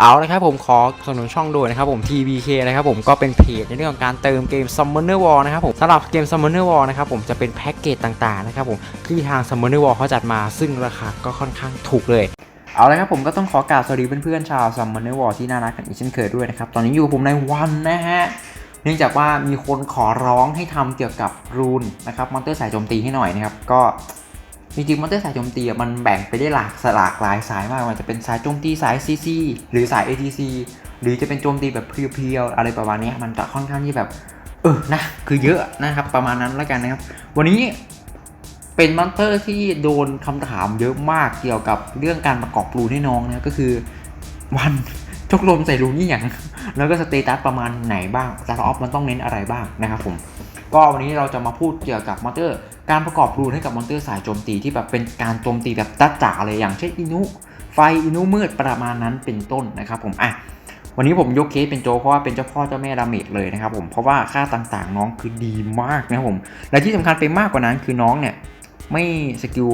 เอาละครับผมขอสนับสนุนช่องด้วยนะครับผม TBK นะครับผมก็เป็นเพจในเรื่องของการเติมเกม Summoner War นะครับผมสำหรับเกม Summoner War นะครับผมจะเป็นแพ็กเกจต่างๆนะครับผมที่ทาง Summoner War เขาจัดมาซึ่งราคาก็ค่อนข้างถูกเลย เอาละครับผมก็ต้องขอกราบสวัสดีเพื่อนๆชาว Summoner War ที่น่ารักกันอีกเช่นเคยด้วยนะครับตอนนี้อยู่กับผมในวันนะฮะเนื่องจากว่ามีคนขอร้องให้ทำเกี่ยวกับรูนนะครับมอนเตอร์สายโจมตีให้หน่อยนะครับก็ จริงๆมอนเตอร์สายโจมตีอะมันแบ่งไปได้หลากหลากหลายสายมากมันจะเป็นสายโจมตีสาย CC หรือสาย ATC หรือจะเป็นโจมตีแบบเพียวๆอะไรประมาณนี้มันจะค่อนข้างที่แบบ เออนะคือเยอะนะครับประมาณนั้นแล้วกันนะครับ วันนี้เป็นมอนเตอร์ที่โดนคำถามเยอะมากเกี่ยวกับเรื่องการประกอบรูนให้น้องนะก็คือวันชกลมใส่รูนี่อย่างแล้วก็สเตตัสประมาณไหนบ้างสตาร์ออฟมันต้องเน้นอะไรบ้างนะครับผม ก็วันนี้เราจะมาพูดเกี่ยวกับมอนเตอร์ การประกอบรูนให้กับมอนเตอร์สายโจมตีที่แบบเป็นการโจมตีแบบตัดจ๋าเลยอย่างเช่นอินุ ไฟอินุมืดประมาณนั้นเป็นต้นนะครับผมอะวันนี้ผมยกเคสเป็นโจเพราะว่าเป็นเจ้าพ่อเจ้าแม่ดาเมจเลยนะครับผมเพราะว่าค่าต่างๆน้องคือดีมากนะครับผมและที่สำคัญไปมากกว่านั้นคือน้องเนี่ยไม่สกิล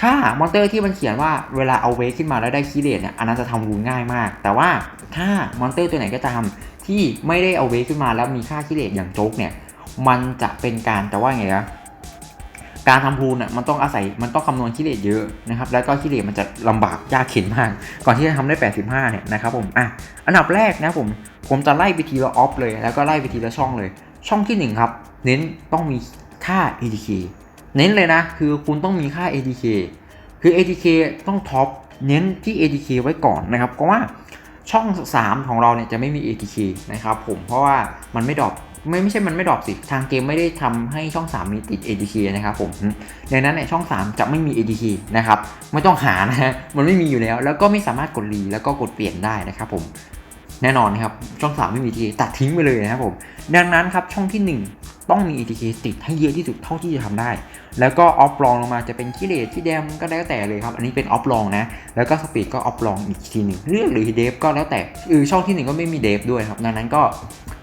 ถ้ามอนเตอร์ที่มันเขียนว่าเวลาเอาเวกขึ้นมาแล้วได้คีเลตเนี่ยอันนั้นจะทำรูนง่ายมาก แต่ว่าถ้ามอนเตอร์ตัวไหนก็ตามที่ไม่ได้เอาเวกขึ้นมาแล้วมีค่าคีเลตอย่างโจ๊กเนี่ย มันจะเป็นการแต่ว่าไงนะการทำรูนอะมันต้องอาศัยมันต้องคำนวณคีเลตเยอะนะครับ แล้วก็คีเลตมันจะลำบากยากเข็นมาก ก่อนที่จะทำได้ 85 เนี่ยนะครับผมอะอันดับแรกนะผมผมจะไล่ไปทีละออฟเลย แล้วก็ไล่ไปทีละช่องเลย ช่องที่หนึ่งครับ เน้นต้องมีค่า ATK เน้นเลยนะ คือคุณต้องมีค่า ATK คือ ATK ต้องท็อปเน้นที่ ATK ไว้ก่อนนะครับเพราะว่าช่อง 3 ของเราเนี่ยจะไม่มี ATK นะครับผมเพราะว่ามันไม่ดรอป ไม่ไม่ใช่มันไม่ดรอปสิ ทางเกมไม่ได้ทำให้ช่อง 3 มีติด ATK นะครับผมดังนั้นเนี่ยช่อง 3 จะไม่มี ATK นะครับไม่ต้องหานะฮะมันไม่มีอยู่แล้ว แล้วก็ไม่สามารถกดรีแล้วก็กดเปลี่ยนได้นะครับผมแน่นอนนะครับช่อง 3 ไม่มี ATK ตัดทิ้งไปเลยนะครับผมดังนั้นครับช่องที่ 1 ต้องมี ATK ติดให้เยอะที่สุดเท่าที่จะทำได้ แล้วก็ออฟลองลงมาจะเป็นกิเลสที่แดมก็แล้วแต่เลยครับอันนี้เป็นออฟลองนะแล้วก็สปีดก็ออฟลองอีกทีหนึ่งเลือกหรือเดฟก็แล้วแต่เออช่องที่หนึ่งก็ไม่มีเดฟด้วยครับดังนั้นก็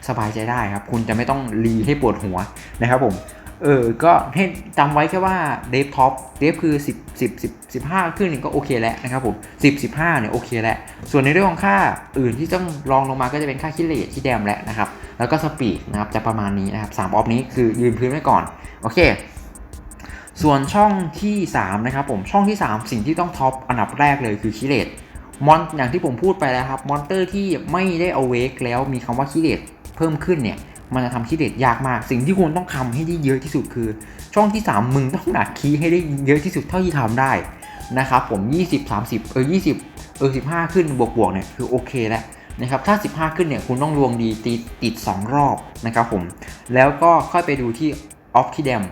สบายใจได้ครับ คุณจะไม่ต้องรีให้ปวดหัวนะครับผม เออ ก็ให้จำไว้แค่ว่าเดฟท็อปเดฟคือ 10 10 10 15 ขึ้นก็โอเคแล้วนะครับผม 10 15เนี่ยโอเคแล้ว ส่วนในเรื่องของค่าอื่นที่ต้องรองลงมาก็จะเป็นค่าคิเลตที่แดมแล้วนะครับ แล้วก็สปีดนะครับจะประมาณนี้นะครับ3ออฟนี้คือยืนพื้นไว้ก่อน โอเคส่วนช่องที่ 3 นะครับผมช่องที่ 3 สิ่งที่ต้องท็อปอันดับแรกเลยคือคิเลตมอนอย่างที่ผมพูดไปแล้วครับ มอนเตอร์ที่ไม่ได้เอาเวกแล้วมีคำว่าคิเลต เพิ่มขึ้นเนี่ยมันจะทำคิเลตยากมาก สิ่งที่คุณต้องทำให้ได้เยอะที่สุดคือ ช่องที่ 3 มึงต้องหนักคีย์ให้ได้เยอะที่สุดเท่าที่ทำได้นะครับผม 20 30 เออ 20 เออ 15 ขึ้นบวกบวกๆเนี่ยคือโอเคแล้วนะครับถ้า 15 ขึ้นเนี่ยคุณต้องรวมดีติดติด 2 รอบนะครับผมแล้วก็ค่อยไปดูที่ออฟที่แดม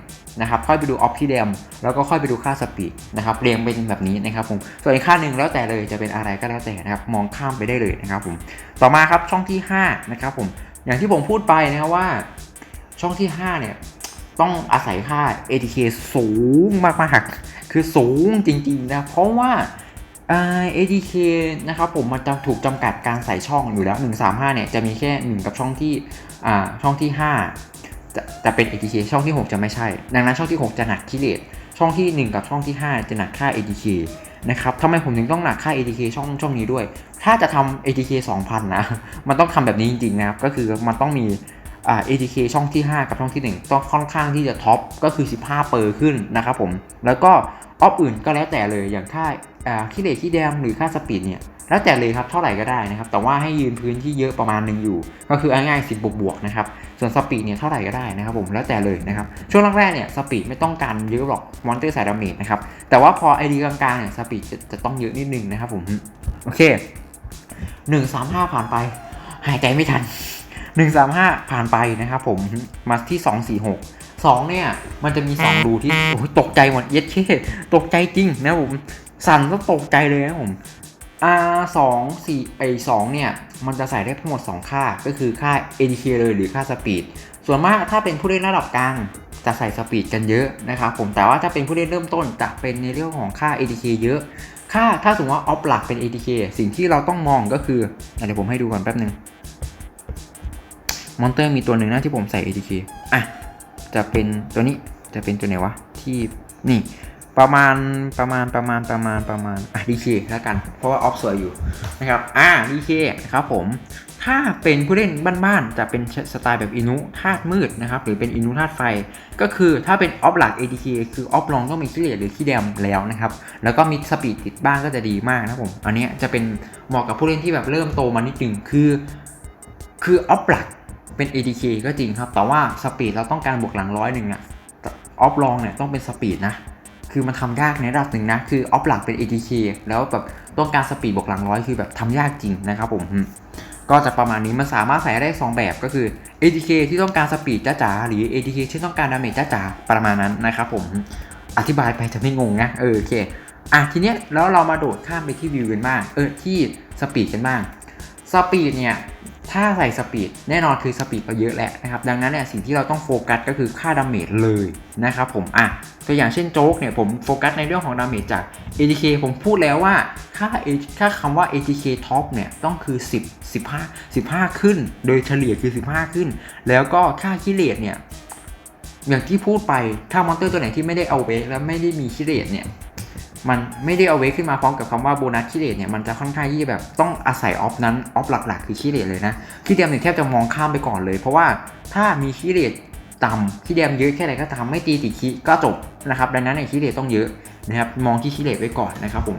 นะครับค่อยไปดูออฟที่แดมแล้วก็ค่อยไปดูค่าสปีดนะครับเรียงเป็นแบบนี้นะครับผมส่วนอีกค่าหนึ่งแล้วแต่เลยจะเป็นอะไรก็แล้วแต่นะครับมองข้ามไปได้เลยนะครับผมต่อมาครับช่องที่5นะครับผม อย่างที่ผมพูดไปนะครับว่าช่องที่ 5 เนี่ย ต้องอาศัยค่า ATK สูงมากๆคือสูงจริงๆนะ เพราะว่า ATK นะครับผมมันจะถูกจำกัดการใส่ช่องอยู่แล้ว 135 เนี่ย จะมีแค่ 1 กับช่องที่อ่าช่องที่ 5 จะจะเป็น ATK ช่องที่ 6 จะไม่ใช่ ดังนั้นช่องที่ 6 จะหนักคิเลตช่องที่ 1 กับช่องที่ 5 จะหนักค่า ATK นะครับทำไมผมถึงต้องหนักค่า ATK ช่องช่องนี้ด้วย ถ้าจะทำ ATK 2,000 นะ มันต้องทำแบบนี้จริงๆนะครับ ก็คือมันต้องมีอ่า ATK ช่องที่ 5 กับช่องที่ 1 ต้องค่อนข้างที่จะท็อปก็คือ 15 เปอร์ขึ้นนะครับผม แล้วก็ออฟอื่นก็แล้วแต่เลยอย่างค่า อ่าคิเลตที่แดมหรือค่าสปีดเนี่ยแล้วแต่เลยครับเท่าไหร่ก็ได้นะครับ แต่ว่าให้ยืนพื้นที่เยอะประมาณหนึ่งอยู่ ก็คืออง่ายๆ10บวกบวกๆนะครับ ส่วนสปีดเนี่ยเท่าไหร่ก็ได้นะครับผมแล้วแต่เลยนะครับ ช่วงแรกๆเนี่ยสปีดไม่ต้องการเยอะหรอกมอนเตอร์สายดาเมจนะครับ แต่ว่าพอไอดีกลางๆเนี่ยสปีดจะจะต้องเยอะนิดนึงนะครับผมโอเค135ผ่านไป หายใจไม่ทัน135ผ่านไปนะครับผมมาที่246 2เนี่ยมันจะมี2รูที่โอ้ตกใจหมดเย็ดเช่ตกใจจริงนะผม สั่นก็ตกใจเลยนะผม R 2 4ไอ2เนี่ย มันจะใส่ได้ทั้งหมด 2 ค่า ก็คือค่า ADK เลยหรือค่าสปีด ส่วนมากถ้าเป็นผู้เล่นระดับกลางจะใส่สปีดกันเยอะนะครับผม แต่ว่าถ้าเป็นผู้เล่นเริ่มต้นจะเป็นในเรื่องของค่า ADK เยอะ ค่าถ้าสมมติว่าออฟหลักเป็น ADK สิ่งที่เราต้องมองก็คือเดี๋ยวผมให้ดูก่อนแป๊บนึง มอนเตอร์มีตัวหนึ่งนะที่ผมใส่ ATK อะ จะเป็นตัวนี้ จะเป็นตัวไหนวะ ที่นี่ ประมาณประมาณประมาณประมาณประมาณอะดีเคแล้วกัน เพราะว่าออฟสวยอยู่นะครับอ่าดีเคครับผม ถ้าเป็นผู้เล่นบ้านๆจะเป็นสไตล์แบบอินุธาตุมืดนะครับหรือเป็นอินุธาตุไฟ ก็คือถ้าเป็นออฟหลัก ATK คือออฟลองต้องมีขี้เหร่หรือขี้แดมแล้วนะครับแล้วก็มีสปีดติดบ้างก็จะดีมากนะผมอันนี้จะเป็นเหมาะกับผู้เล่นที่แบบเริ่มโตมานิดหนึ่งคือ คือออฟหลักเป็น ATK ก็จริงครับแต่ว่าสปีดเราต้องการบวกหลังร้อยหนึ่งอะออฟลองเนี่ยต้องเป็นสปีดนะ คือมันทำยากในระดับหนึ่งนะ คือออฟหลักเป็น ATK แล้วแบบต้องการสปีดบวกหลังร้อยคือแบบทำยากจริงนะครับผม ก็จะประมาณนี้มันสามารถใส่ได้ 2 แบบก็คือ ATK ที่ต้องการสปีดจ้าๆหรือ ATK ที่ต้องการดาเมจจ้าๆประมาณนั้นนะครับผม อธิบายไปจะไม่งงนะเออโอเคอะทีเนี้ยแล้วเรามาโดดข้ามไปที่วิวกันบ้างเออที่สปีดกันบ้างสปีดเนี่ย ถ้าใส่สปีดแน่นอนคือสปีดก็เยอะแหละนะครับ ดังนั้นเนี่ยสิ่งที่เราต้องโฟกัสก็คือค่าดาเมจเลยนะครับผมอะตัวอย่างเช่นโจ๊กเนี่ยผมโฟกัสในเรื่องของดาเมจจาก ATK ผมพูดแล้วว่าค่า A- ค่าคำว่า ATK top เนี่ยต้องคือ 10 15 15 ขึ้น โดยเฉลี่ยคือ 15 ขึ้น แล้วก็ค่าคิเลตเนี่ยอย่างที่พูดไปถ้ามอนเตอร์ตัวไหนที่ไม่ได้เอาเวกและไม่ได้มีคิเลตเนี่ย มันไม่ได้เอาเวกขึ้นมาพร้อมกับคำว่าโบนัสคิเลตเนี่ยมันจะค่อนข้างที่แบบต้องอาศัยออฟนั้นออฟหลักๆ คือคิเลตเลยนะคิเดียมเนี่ยแทบจะมองข้ามไปก่อนเลย เพราะว่าถ้ามีคิเลตต่ำคิเดียมเยอะแค่ไหนก็ตามไม่ตีติดคิก็จบนะครับดังนั้นเนี่ยคิเลตต้องเยอะนะครับมองที่คิเลตไว้ก่อนนะครับผม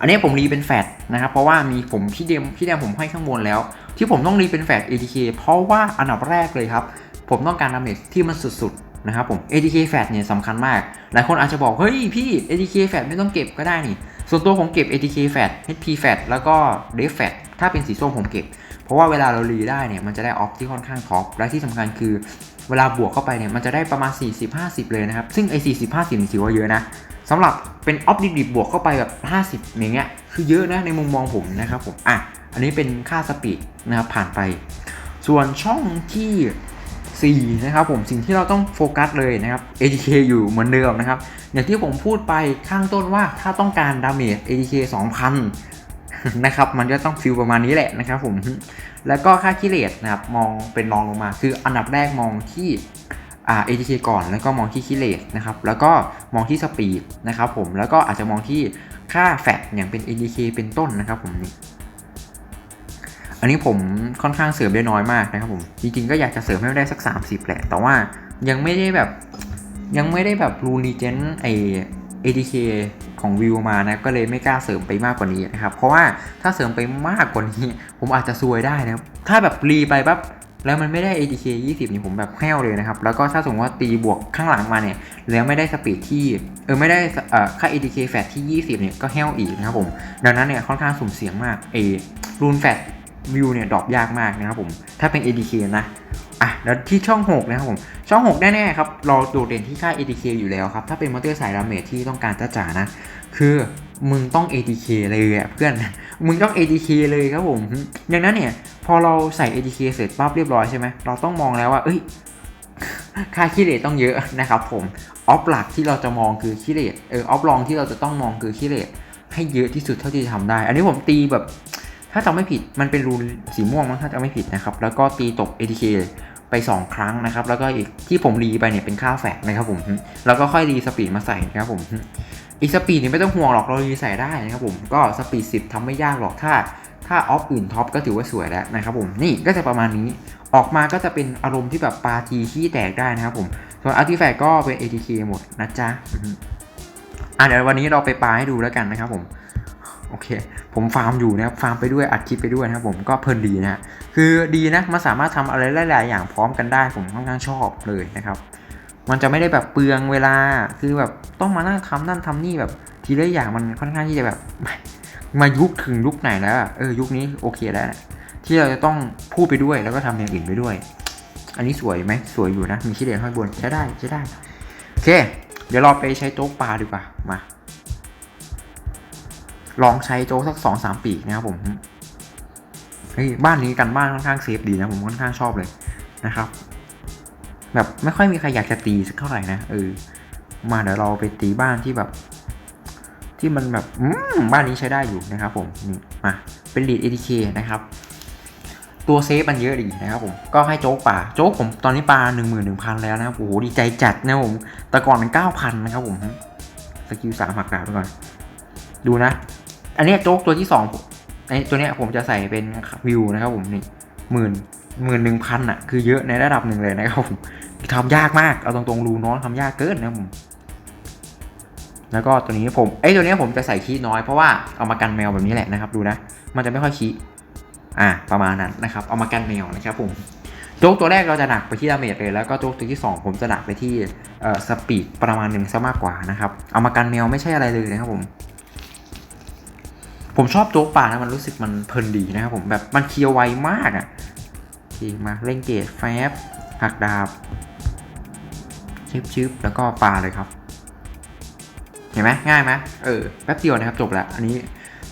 อันนี้ผมรีเป็นแฟดนะครับเพราะว่ามีผมพี่เดียมพี่เดียมผมให้ข้างบนแล้ว ที่ผมต้องรีเป็นแฟด ATK เพราะว่าอันดับแรกเลยครับผมต้องการดาเมจที่มันสุดๆ นะครับผม ATK แฟดเนี่ยสำคัญมาก หลายคนอาจจะบอก เฮ้ยพี่ ATK แฟดไม่ต้องเก็บก็ได้นี่ ส่วนตัวผมเก็บ ATK แฟด HP แฟดแล้วก็ d e f แฟดถ้าเป็นสีส้มผมเก็บ เพราะว่าเวลาเรารีได้เนี่ยมันจะได้ออฟที่ค่อนข้างท็อป และที่สำคัญคือเวลาบวกเข้าไปเนี่ยมันจะได้ประมาณ 40-50 เลยนะครับ ซึ่งไอ้40-50นี่ถือว่าเยอะนะสำหรับเป็นออฟดิบบวกเข้าไปแบบ 50 อย่างเงี้ยคือเยอะนะในมุมมองผมนะครับผมอะอันนี้เป็นค่าสปีดนะครับผ่านไป ส่วนช่องที่ 4นะครับผมสิ่งที่เราต้องโฟกัสเลยนะครับ ATK อยู่เหมือนเดิมนะครับ อย่างที่ผมพูดไปข้างต้นว่าถ้าต้องการดาเมจ ATK 2,000นะครับมันก็ต้องฟิลประมาณนี้แหละนะครับผมแล้วก็ค่าคิเลตนะครับมองเป็นรองลงมา คืออันดับแรกมองที่อ่า ATK ก่อนแล้วก็มองที่คิเลตนะครับแล้วก็มองที่สปีดนะครับผมแล้วก็อาจจะมองที่ค่าแฟตอย่างเป็น ATK เป็นต้นนะครับผม อันนี้ผมค่อนข้างเสริมได้น้อยมากนะครับผมจริงๆก็อยากจะเสริมให้ได้สัก 30 แหละ แต่ว่ายังไม่ได้แบบยังไม่ได้แบบรูรีเจนไอ ATK ของวิวมานะก็เลยไม่กล้าเสริมไปมากกว่านี้นะครับ เพราะว่าถ้าเสริมไปมากกว่านี้ ผมอาจจะซวยได้นะครับ ถ้าแบบรีไปปั๊บแล้วมันไม่ได้ ATK 20 นี่ผมแบบแห้วเลยนะครับ แล้วก็ถ้าสมมติว่าตีบวกข้างหลังมาเนี่ย แล้วไม่ได้สปีดที่ เออไม่ได้เอ่อค่า ATK แฟตที่ 20 เนี่ยก็แห้วอีกนะครับผม ดังนั้นเนี่ยค่อนข้างสุ่มเสี่ยงมากเอรูนแฟต วิวเนี่ยดรอปยากมากนะครับผม ถ้าเป็น ATK นะอะแล้วที่ช่อง 6 นะครับผม ช่อง 6 แน่ ๆ ครับเราโดดเด่นที่ค่า ATK อยู่แล้วครับ ถ้าเป็นมอเตอร์สายดาเมจที่ต้องการจ้าจ๋านะ คือมึงต้อง ATK เลยอะเพื่อน มึงต้อง ATK เลยครับผมดังนั้นเนี่ย พอเราใส่ ATK เสร็จปั๊บเรียบร้อยใช่ไหม เราต้องมองแล้วว่า เอ้ย ค่าคิเลตต้องเยอะนะครับผม ออฟหลักที่เราจะมองคือคิเลตเออออฟลองที่เราจะต้องมองคือคิเลตให้เยอะที่สุดเท่าที่จะทำได้ อันนี้ผมตีแบบ ถ้าจำไม่ผิดมันเป็นรูนสีม่วงมั้งถ้าจำไม่ผิดนะครับ แล้วก็ตีตก ATK ไป 2 ครั้งนะครับ แล้วก็อีกที่ผมรีไปเนี่ยเป็นค่าแฟกนะครับผม แล้วก็ค่อยรีสปีดมาใส่นะครับผม อีกสปีดนี่ไม่ต้องห่วงหรอกเรารีใส่ได้นะครับผม ก็สปีด10ทำไม่ยากหรอกถ้า ถ้าออฟอื่นท็อปก็ถือว่าสวยแล้วนะครับผม นี่ก็จะประมาณนี้ ออกมาก็จะเป็นอารมณ์ที่แบบปาทีขี้แตกได้นะครับผม ส่วนอาร์ติแฟกก็เป็น ATK หมดนะจ๊ะ อะเดี๋ยววันนี้เราไปปาให้ดูแล้วกันนะครับผม โอเค ผมฟาร์มอยู่นะครับฟาร์มไปด้วยอัดคลิปไปด้วยนะครับผมก็เพลินดีนะคือดีนะมันสามารถทำอะไรหลาย ๆ อย่างพร้อมกันได้ผมค่อนข้างชอบเลยนะครับ มันจะไม่ได้แบบเปลืองเวลาคือแบบต้องมานั่งทำนั่นทำนี่แบบทีละอย่างมันค่อนข้างที่จะแบบ มายุคถึงยุคไหนแล้วเออยุคนี้โอเคแล้วนะที่เราจะต้องพูดไปด้วยแล้วก็ทำอย่างอื่นไปด้วย อันนี้สวยไหมสวยอยู่นะ มีชิ้นเดียวข้างบนใช้ได้ใช้ได้โอเค เดี๋ยวเราไปใช้โจ๊กปลาดีกว่ามา ลองใช้โจ๊กสักสองสามปีกนะครับผมเฮ้ยบ้านนี้กันบ้านค่อนข้างเซฟดีนะผมค่อนข้างชอบเลยนะครับ แบบไม่ค่อยมีใครอยากจะตีสักเท่าไหร่นะเออมาเดี๋ยวเราไปตีบ้านที่แบบ ที่มันแบบบ้านนี้ใช้ได้อยู่นะครับ ผมนี่มาเป็นลีด ATK นะครับตัวเซฟมันเยอะดีนะครับผมก็ให้โจ๊กป่าโจ๊กผมตอนนี้ปลาหนึ่งหมื่นหนึ่งพันแล้วนะครับโอ้โหดีใจจัดนะผมแต่ก่อนมันเก้าพันนะครับผมสกิลสามหักดาบไปก่อน ดูนะ อันนี้โจ๊กตัวที่สองไอตัวเนี้ยผมจะใส่เป็นวิวนะครับผมนี่หมื่นหมื่นหนึ่งพันอะคือเยอะในระดับหนึ่งเลยนะครับผมทำยากมากเอาตรงๆรูน้องทำยากเกินนะผมแล้วก็ตัวนี้ผมไอ้ตัวนี้ผมจะใส่คีย์น้อยเพราะว่าเอามากันแมวแบบนี้แหละนะครับดูนะ มันจะไม่ค่อยคีย์อ่าประมาณนั้นนะครับ เอามากันแมวนะครับผมโจ๊กตัวแรกเราจะหนักไปที่ดาเมจเลยแล้วก็โจ๊กตัวที่ 2 ผมจะหนักไปที่สปีดประมาณหนึ่งซะมากกว่านะครับ เอามากันแมวไม่ใช่อะไรเลยนะครับผม ผมชอบโจ๊กป่านะมันรู้สึกมันเพลินดีนะครับผมแบบมันเคลียร์ไวมากอะ่ะโอเคมาเล่นเกตแฟบหักดาบชึบชึบแล้วก็ปลาเลยครับ เห็นไหมง่ายไหมเออแป๊บเดียวนะครับจบแล้วอันนี้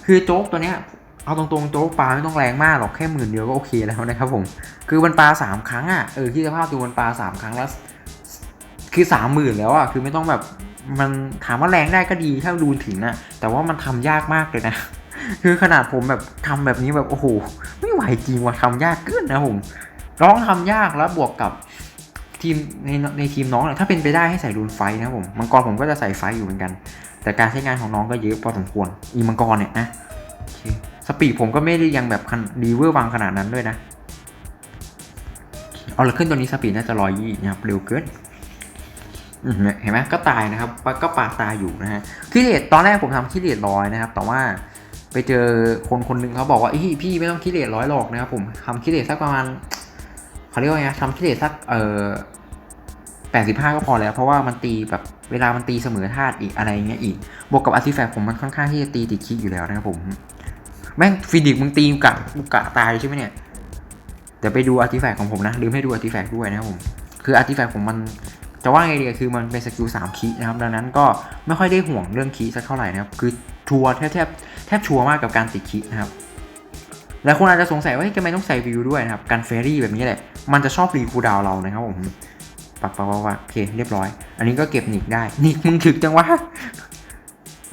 คือโจ๊กตัวเนี้ยเอาตรงๆโจ๊กปลาไม่ต้องแรงมากหรอกแค่หมื่นเดียวก็โอเคแล้วนะครับผมคือมันปลาสามครั้งอะเออที่สภาพดูมันปลาสามครั้งแล้วคือสามหมื่นแล้วอะคือไม่ต้องแบบมันถามว่าแรงได้ก็ดีถ้ารูนถึงนะแต่ว่ามันทำยากมากเลยนะ คือขนาดผมแบบทำแบบนี้แบบโอ้โหไม่ไหวจริงว่ะทำยากเกินนะผมร้องทำยากแล้วบวกกับทีมในในทีมน้องเนี่ยถ้าเป็นไปได้ให้ใส่รูนไฟนะผมมังกรผมก็จะใส่ไฟอยู่เหมือนกัน แต่การใช้งานของน้องก็เยอะพอสมควรอีมังกรเนี่ยนะโอเคสปีดผมก็ไม่ได้ยังแบบดีเวอร์บางขนาดนั้นด้วยนะเอาละขึ้นตัวนี้สปีดน่าจะร้อยยี่นะครับเร็วเกินเห็นไหมก็ตายนะครับก็ปาตายอยู่นะฮะคิเลตตอนแรกผมทำคิเลตร้อยนะครับ แต่ว่า ไปเจอคนคนหนึ่งเขาบอกว่าพี่ไม่ต้องคิเลตร้อยหรอกนะครับผมทำคิเลตสักประมาณเขาเรียกว่าไงทำคิเลตสักเอ่อแปดสิบห้าก็พอแล้ว เพราะว่ามันตีแบบเวลามันตีเสมอธาตุอีกอะไรเงี้ยอีก บวกกับอาร์ติแฟกต์ผมมันค่อนข้างที่จะตีติดคิกอยู่แล้วนะครับผม แม่งฟิดิกมึงตีกะกะตายใช่ไหมเนี่ยเดี๋ยวไปดูอาร์ติแฟกต์ของผมนะลืมให้ดูอาร์ติแฟกต์ด้วยนะครับผม คืออาร์ติแฟกต์ผมมันจะว่าไงดีคือมันเป็นสกิลสามคีนะครับดังนั้นก็ไม่ค่อยได้ห่วงเรื่องคีสักเท่าไหร่นะครับคือ ชัวร์แทบแทบแทบชัวร์มากกับการติดคีนะครับแล้วคนอาจจะสงสัยว่าทำไมต้องใส่วิวด้วยนะครับการเฟรี่แบบนี้แหละ มันจะชอบรีคูดาวเรานะครับผมปักปักปักโอเคเรียบร้อย อันนี้ก็เก็บนิกได้นิกมึงถึกจังวะ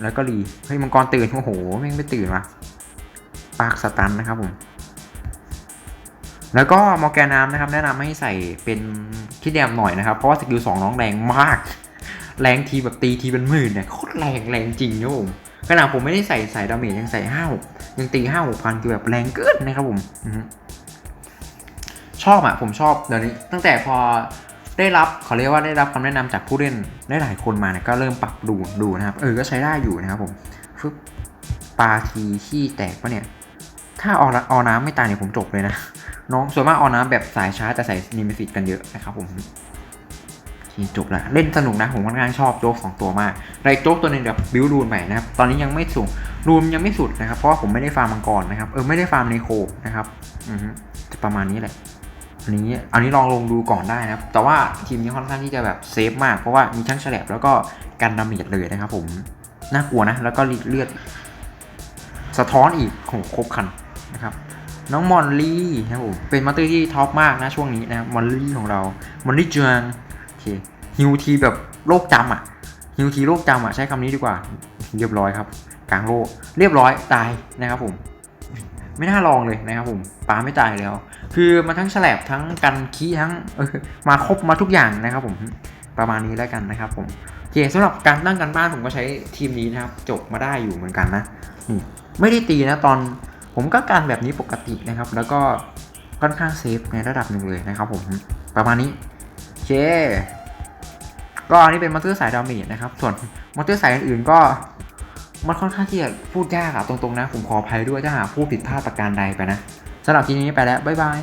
แล้วก็รีเฮ้ยมังกรตื่นโอ้โหแม่งไม่ตื่นวะปากสตันนะครับผมแล้วก็มอร์แกน้ำนะครับแนะนำให้ใส่เป็นคิดแดมหน่อยนะครับ เพราะว่าสกิลสองน้องแรงมาก แรงทีแบบตีทีเป็นหมื่นเนี่ยโคตรแรงแรงจริงนะผมขนาดผมไม่ได้ใส่ใส่ดาเมจยังใส่ห้าหกยังตีห้าหกพันคือแบบแรงเกินนะครับผมชอบอะผมชอบเดี๋ยวนี้ตั้งแต่พอได้รับเขาเรียกว่าได้รับคำแนะนำจากผู้เล่นได้หลายคนมาเนี่ยก็เริ่มปรับดูดูนะครับเออก็ใช้ได้อยู่นะครับผมฟึบปลาทีขี้แตกปะเนี่ย ถ้าออออน้ำไม่ตายเนี่ยผมจบเลยนะน้องส่วนมากออน้ำแบบสายช้าจะใส่นิมิฟิตกันเยอะนะครับผม ทีจบละเล่นสนุกนะผมค่อนข้างชอบโจ๊กสองตัวมากไรโจ๊กตัวหนึ่งแบบบิวรูนใหม่นะครับตอนนี้ยังไม่สูงรูนยังไม่สุดนะครับเพราะว่าผมไม่ได้ฟาร์มมังกรนะครับเออไม่ได้ฟาร์มในโคนะครับอือจะประมาณนี้แหละอันนี้อันนี้ลองลงดูก่อนได้นะครับแต่ว่าทีมนี้ค่อนข้างที่จะแบบเซฟมากเพราะว่ามีทั้งแฉลบแล้วก็กันดาเมจเลยนะครับผมน่ากลัวนะแล้วก็เลือดสะท้อนอีกโหครบคันนะครับน้องมอนลี่นะครับผมเป็นมาสเตอร์ที่ท็อปมากนะช่วงนี้นะมอนลี่ของเรามอนลี่เจือง เคฮิวทีแบบโลกจำอะฮิวทีโลกจำอะใช้คำนี้ดีกว่า เรียบร้อยครับ กลางโลกเรียบร้อยตายนะครับผม ไม่น่าลองเลยนะครับผมปลาไม่ตายแล้ว คือมันทั้งแฉลบทั้งกันขี้ทั้งมาครบมาทุกอย่างนะครับผมประมาณนี้แล้วกันนะครับผมโอเคสำหรับการตั้งกันบ้านผมก็ใช้ทีมนี้นะครับ จบมาได้อยู่เหมือนกันนะไม่ได้ตีนะตอนผมก็การแบบนี้ปกตินะครับ แล้วก็ค่อนข้างเซฟในระดับหนึ่งเลยนะครับผมประมาณนี้ เค ก็อันนี้เป็นมอนเตอร์สายดาเมจนะครับ ส่วนมอนเตอร์สายอื่นๆก็มันค่อนข้างที่จะพูดยากอะตรงๆนะ ผมขออภัยด้วยถ้าหากพูดผิดพลาดประการใดไปนะสำหรับทีนี้ไปแล้ว บ๊ายบาย